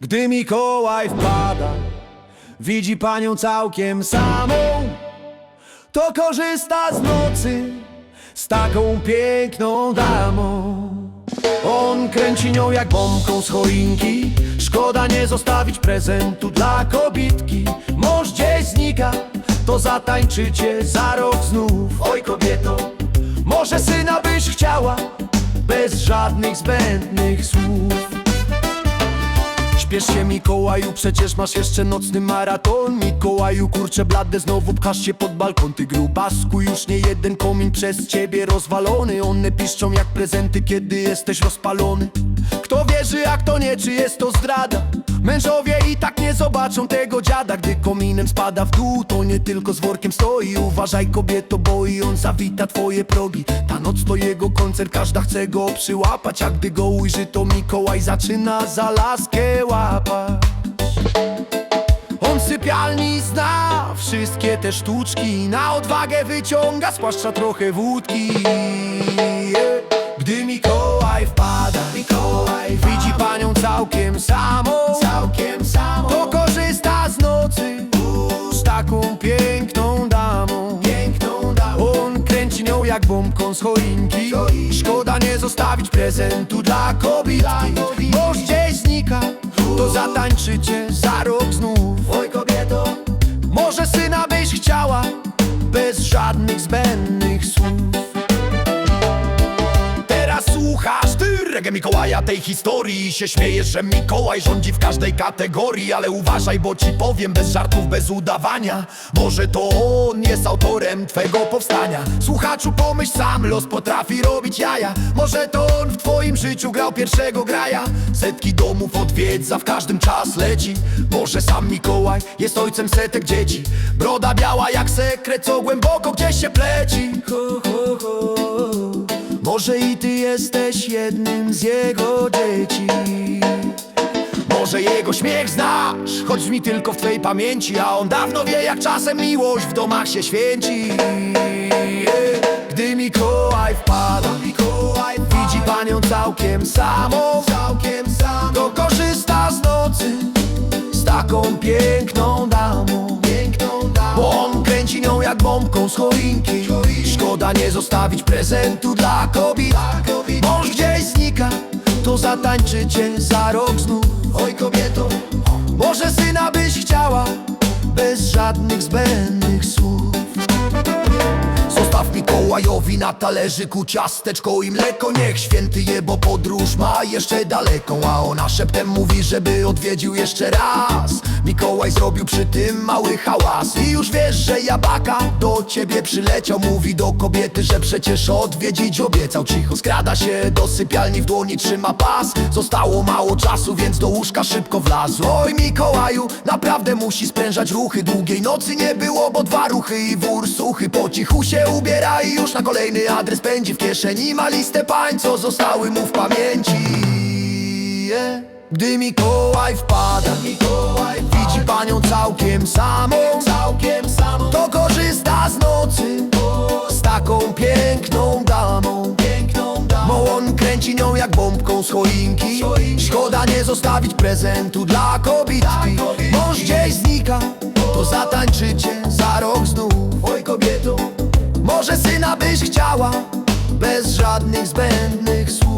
Gdy Mikołaj wpada, widzi panią całkiem samą, to korzysta z nocy z taką piękną damą. On kręci nią jak bombką z choinki, szkoda nie zostawić prezentu dla kobitki. Mąż gdzieś znika, to zatańczycie za rok znów. Oj kobieto, może syna byś chciała, bez żadnych zbędnych słów. Śpiesz się Mikołaju, przecież masz jeszcze nocny maraton. Mikołaju, kurczę blade, znowu pchasz się pod balkon. Ty grubasku, już nie jeden komin przez ciebie rozwalony. One piszczą jak prezenty, kiedy jesteś rozpalony. Kto wierzy, a kto nie, czy jest to zdrada? Mężowie zobaczą tego dziada Gdy kominem spada w dół, to nie tylko z workiem stoi. Uważaj kobieto, bo i on zawita twoje progi. Ta noc to jego koncert, każda chce go przyłapać. A gdy go ujrzy, to Mikołaj zaczyna za laskę łapać. On sypialni zna wszystkie te sztuczki Na odwagę wyciąga, zwłaszcza trochę wódki. Gdy Mikołaj wpada, Mikołaj widzi panią całkiem samą jak bombką z choinki. Szkoda nie zostawić prezentu dla kobitki Bo gdzieś znika, to zatańczycie za rok znów. Oj kobieto, może syna byś chciała Bez żadnych zbędnych reggae Mikołaja. Tej historii się śmiejesz, że Mikołaj rządzi w każdej kategorii Ale uważaj, bo ci powiem bez żartów, bez udawania. Może to on jest autorem twego powstania. Słuchaczu pomyśl sam, los potrafi robić jaja. Może to on w twoim życiu grał pierwszego graja. Setki domów odwiedza, w każdym czas leci. Może sam Mikołaj jest ojcem setek dzieci. Broda biała jak sekret, co głęboko gdzieś się pleci. Może i ty jesteś jednym z jego dzieci. Może jego śmiech znasz, choć mi tylko w twej pamięci A on dawno wie jak czasem miłość w domach się święci. Gdy Mikołaj wpada, Mikołaj widzi panią całkiem samą. Całkiem To korzysta z nocy z taką piękną damą. Piękną damą. Bo on kręci nią jak bombką z choinki Szkoda nie zostawić prezentu dla kobiet. Mąż gdzieś znika, to zatańczycie za rok znów. Oj kobieto, może syna byś chciała Bez żadnych zbędnych słów. Zostaw Mikołajowi na talerzyku ciasteczko i mleko. Niech święty je, bo podróż ma jeszcze daleką. A ona szeptem mówi, żeby odwiedził jeszcze raz Mikołaj zrobił przy tym mały hałas. I już wiesz, że jabaka do ciebie przyleciał. Mówi do kobiety, że przecież odwiedzić obiecał. Cicho skrada się do sypialni, w dłoni trzyma pas. Zostało mało czasu, więc do łóżka szybko wlazł. Oj Mikołaju, naprawdę musi sprężać ruchy. Długiej nocy nie było, bo dwa ruchy i wór suchy. Po cichu się ubiera i już na kolejny adres pędzi W kieszeni. Ma listę pań, co zostały mu w pamięci. Yeah. Gdy Mikołaj wpada, samą, całkiem samą. To korzysta z nocy z taką piękną damą, piękną damą. Bo on kręci nią jak bombką z choinki. Szkoda nie zostawić prezentu dla kobitki Mąż gdzieś znika, to zatańczycie za rok znów. Oj kobieto, może syna byś chciała Bez żadnych zbędnych słów